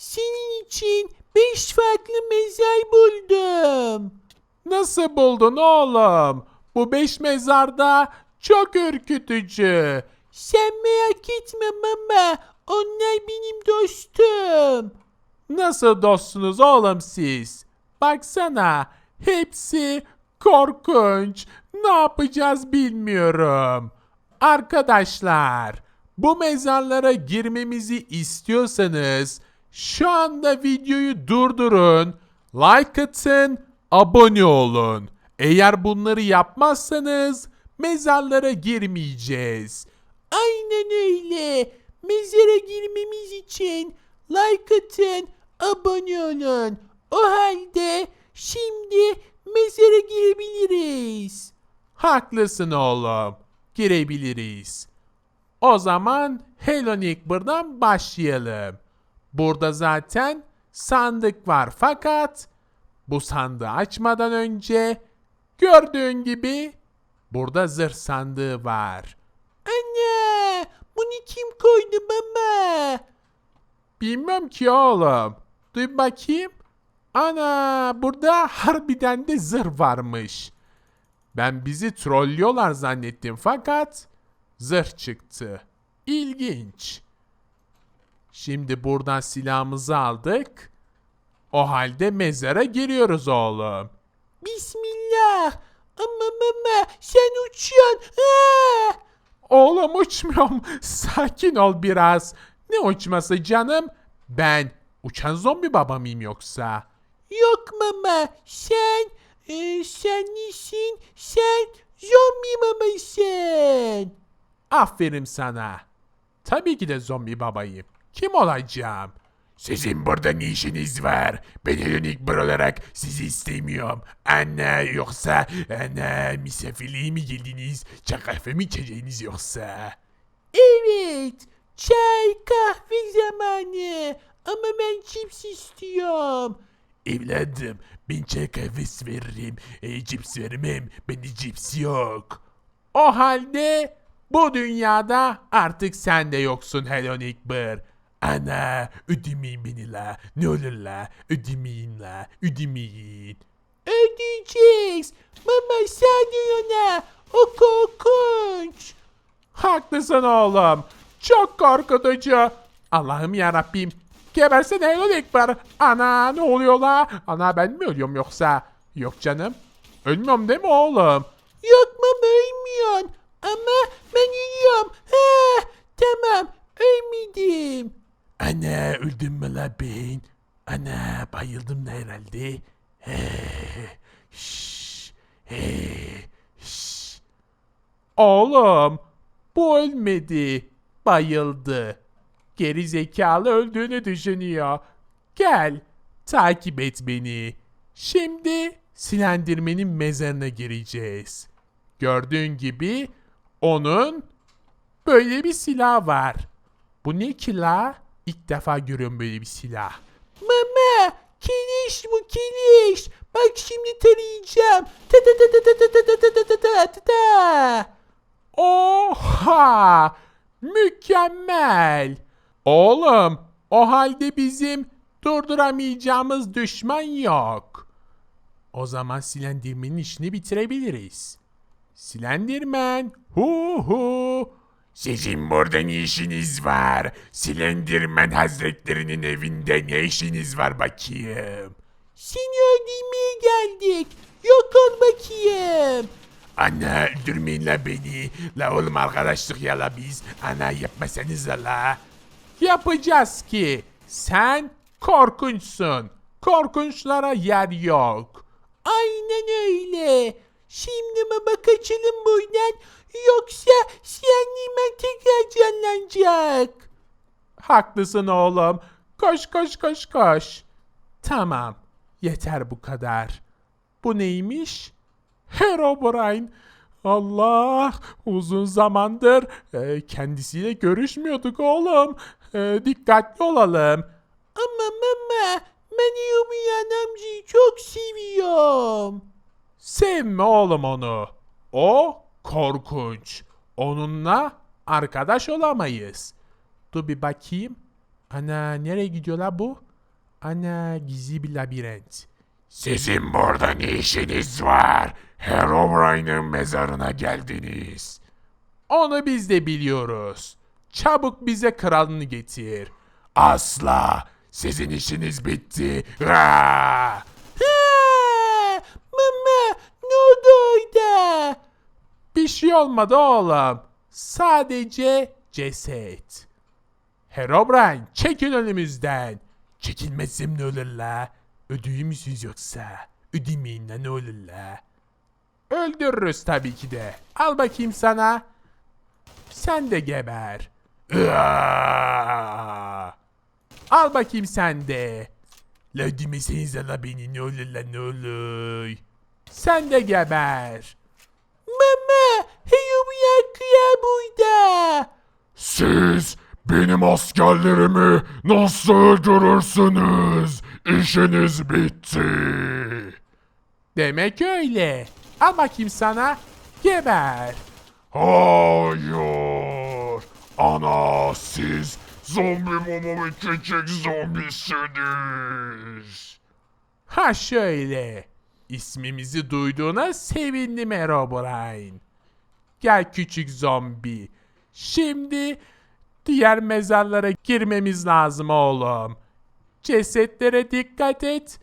senin için beş farklı mezar buldum. Nasıl buldun oğlum? Bu beş mezarda çok ürkütücü. Sen merak etme mama. Onlar benim dostum. Nasıl dostsunuz oğlum siz? Baksana hepsi korkunç. Ne yapacağız bilmiyorum. Arkadaşlar bu mezarlara girmemizi istiyorsanız şu anda videoyu durdurun. Like atın, abone olun. Eğer bunları yapmazsanız mezarlara girmeyeceğiz. Aynen öyle. Mezara girmemiz için like atın, abone olun. O halde şimdi mezara girebiliriz. Haklısın oğlum. Girebiliriz. O zaman Hello Neighbor'dan başlayalım. Burada zaten sandık var fakat bu sandığı açmadan önce gördüğün gibi burada zırh sandığı var. Anne, bunu kim koydu baba? Bilmem ki oğlum. Duy bakayım. Ana burada harbiden de zırh varmış. Ben bizi trollüyorlar zannettim fakat zırh çıktı. İlginç. Şimdi buradan silahımızı aldık. O halde mezara giriyoruz oğlum. Bismillah. Ama mama sen uçuyorsun. Ha! Oğlum uçmuyorum. Sakin ol biraz. Ne uçması canım? Ben uçan zombi baba mıyım yoksa? Yok mama sen e, sen nesin? Sen zombi mamasın. Aferin sana. Tabii ki de zombi babayım. Kim olacağım? Sizin burada ne işiniz var? Ben Helenik olarak sizi istemiyorum. Anne yoksa anne misafirliğe mi geldiniz? Çay kahve mi içeceğiniz yoksa? Evet. Çay kahve zamanı. Ama ben cips istiyorum. Evladım ben çay kahvesi veririm. E, cips vermem. Bende cips yok. O halde bu dünyada artık sen de yoksun Hello Neighbor. Ana ödemeyin beni la. Ne olur la. Ödemeyin la. Ödemeyin. Ödeyeceğiz. Mama sen ona. O korkunç. Haklısın oğlum. Çok korkutucu. Allah'ım yarabbim. Gebersene Hello Neighbor. Ana ne oluyor la? Ana ben mi ölüyorum yoksa? Yok canım. Ölmüyorum değil mi oğlum? Yok mama ölmüyorsun. Ama ben uyuyorum. Ha, tamam ölmedim. Ana öldüm mü la ben? Ana bayıldım da herhalde. He, şş, he, şş. Oğlum bu ölmedi. Bayıldı. Geri zekalı öldüğünü düşünüyor. Gel takip et beni. Şimdi silendirmenin mezarına gireceğiz. Gördüğün gibi onun böyle bir silah var. Bu ne ki la? İlk defa görüyorum böyle bir silah. Mama kiliş bu kiliş. Bak şimdi tarayacağım. Ta ta ta ta ta ta ta ta ta ta ta ta ta. Oha! Mükemmel! Oğlum, o halde bizim durduramayacağımız düşman yok. O zaman silendirmenin işini bitirebiliriz. Silendirmen, hu hu. Sizin burada ne işiniz var? Silendirmen hazretlerinin evinde ne işiniz var bakayım? Seni öldürmeye geldik. Yok ol bakayım. Ana öldürmeyin la beni. La oğlum arkadaşlık ya la biz. Ana yapmasanız la. Yapacağız ki. Sen korkunçsun. Korkunçlara yer yok. Aynen öyle. Şimdi baba kaçalım buradan. Yoksa Siyanlimen tekrar canlanacak. Haklısın oğlum. Koş koş koş koş. Tamam. Yeter bu kadar. Bu neymiş? Herobrine. Allah uzun zamandır e, kendisiyle görüşmüyorduk oğlum. E, dikkatli olalım. Ama mama ben Yumiyan amcayı çok seviyorum. Sevme oğlum onu. O korkunç. Onunla arkadaş olamayız. Dur bir bakayım. Ana nereye gidiyorlar bu? Ana gizli bir labirent. Sizin burada ne işiniz var? Herobrine'ın mezarına geldiniz. Onu biz de biliyoruz. Çabuk bize kralını getir. Asla. Sizin işiniz bitti. Aa! Ha, mama ne oldu orada? Bir şey olmadı oğlum. Sadece ceset. Herobrine çekil önümüzden. Çekilmezsem ne olur la? Ödüğü müsünüz yoksa? Ödemeyin la ne olur la? Öldürürüz tabii ki de. Al bakayım sana. Sen de geber. Al bakayım sen de. La ödemesenize la beni ne olur la ne olur. Sen de geber. Kral burada. Siz benim askerlerimi nasıl öldürürsünüz? İşiniz bitti. Demek öyle. Al bakayım sana. Geber. Hayır. Ana siz zombi ve küçük zombisiniz. Ha şöyle. İsmimizi duyduğuna sevindim Herobrine. Gel küçük zombi. Şimdi diğer mezarlara girmemiz lazım oğlum. Cesetlere dikkat et.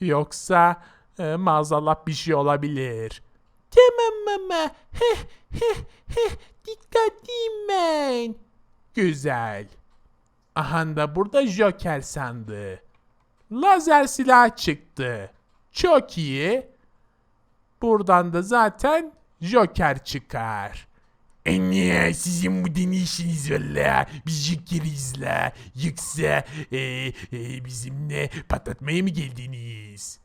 Yoksa e, maazallah bir şey olabilir. Tamam mama. Heh heh heh dikkatliyim ben. Güzel. Aha da burada Joker sandı. Lazer silah çıktı. Çok iyi. Buradan da zaten Joker çıkar. Anne sizin bu deneyişiniz valla. Biz Joker'iz la. Yoksa e, e, bizimle patlatmaya mı geldiniz?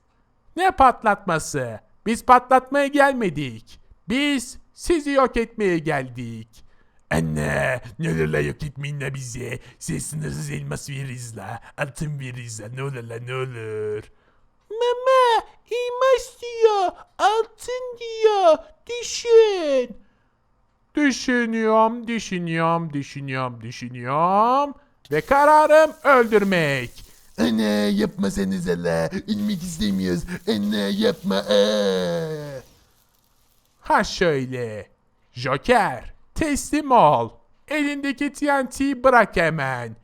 Ne patlatması? Biz patlatmaya gelmedik. Biz sizi yok etmeye geldik. Anne ne olur la yok etmeyin la bize. Size sınırsız elmas veririz la. Altın veririz la ne olur la ne olur. Mama elmas diyor. Altın diyor. Düşün. Düşünüyorum, düşünüyorum, düşünüyorum, düşünüyorum. Ve kararım öldürmek. Anne yapmasanız la. İnmek istemiyoruz. Anne yapma. Aa. Ha şöyle. Joker, teslim ol. Elindeki TNT'yi bırak hemen.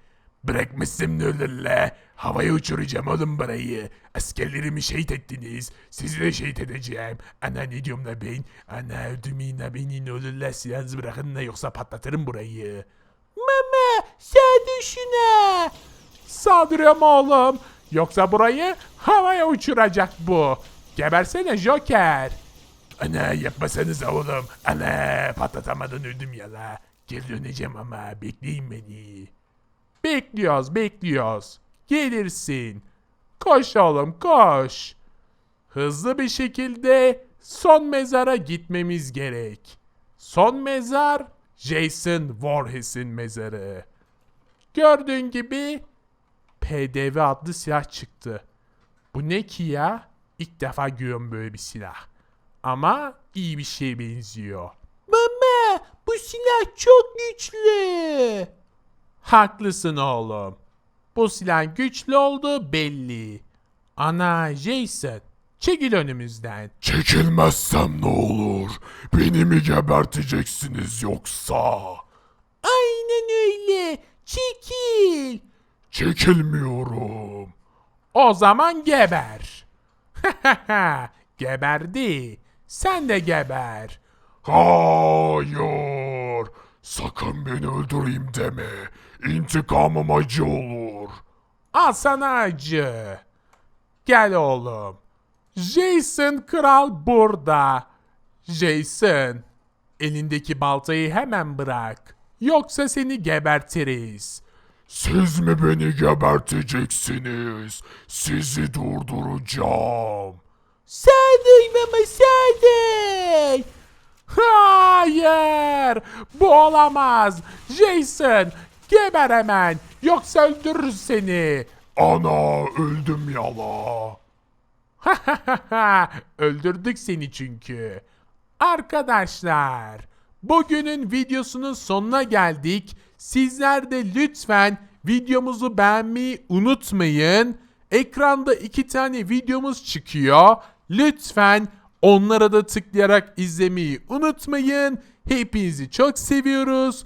Bırakmışsam ne olur la. Havaya uçuracağım oğlum burayı. Askerlerimi şehit ettiniz. Sizi de şehit edeceğim. Ana ne diyorum la ben? Ana öldürmeyin la beni ne olur la. Silahınızı bırakın la yoksa patlatırım burayı. Mama sen şuna. Saldırıyorum oğlum. Yoksa burayı havaya uçuracak bu. Gebersene Joker. Ana yapmasanız oğlum. Ana patlatamadan öldüm ya la. Geri döneceğim ama bekleyin beni. Bekliyoruz, bekliyoruz. Gelirsin. Koş oğlum, koş. Hızlı bir şekilde son mezara gitmemiz gerek. Son mezar Jason Voorhees'in mezarı. Gördüğün gibi PDV adlı silah çıktı. Bu ne ki ya? İlk defa görüyorum böyle bir silah. Ama iyi bir şeye benziyor. Mama bu silah çok güçlü. Haklısın oğlum. Bu silah güçlü olduğu belli. Ana Jason, çekil önümüzden. Çekilmezsem ne olur? Beni mi geberteceksiniz yoksa? Aynen öyle. Çekil. Çekilmiyorum. O zaman geber. Geberdi. Sen de geber. Hayır. Sakın beni öldüreyim deme. İntikamım acı olur. Al sana acı. Gel oğlum. Jason kral burada. Jason, elindeki baltayı hemen bırak. Yoksa seni gebertiriz. Siz mi beni geberteceksiniz? Sizi durduracağım. Saldır mama saldır. Hayır! Bu olamaz. Jason, geber hemen. Yoksa öldürürüz seni. Ana öldüm yala. Öldürdük seni çünkü. Arkadaşlar, bugünün videosunun sonuna geldik. Sizler de lütfen videomuzu beğenmeyi unutmayın. Ekranda iki tane videomuz çıkıyor. Lütfen onlara da tıklayarak izlemeyi unutmayın. Hepinizi çok seviyoruz.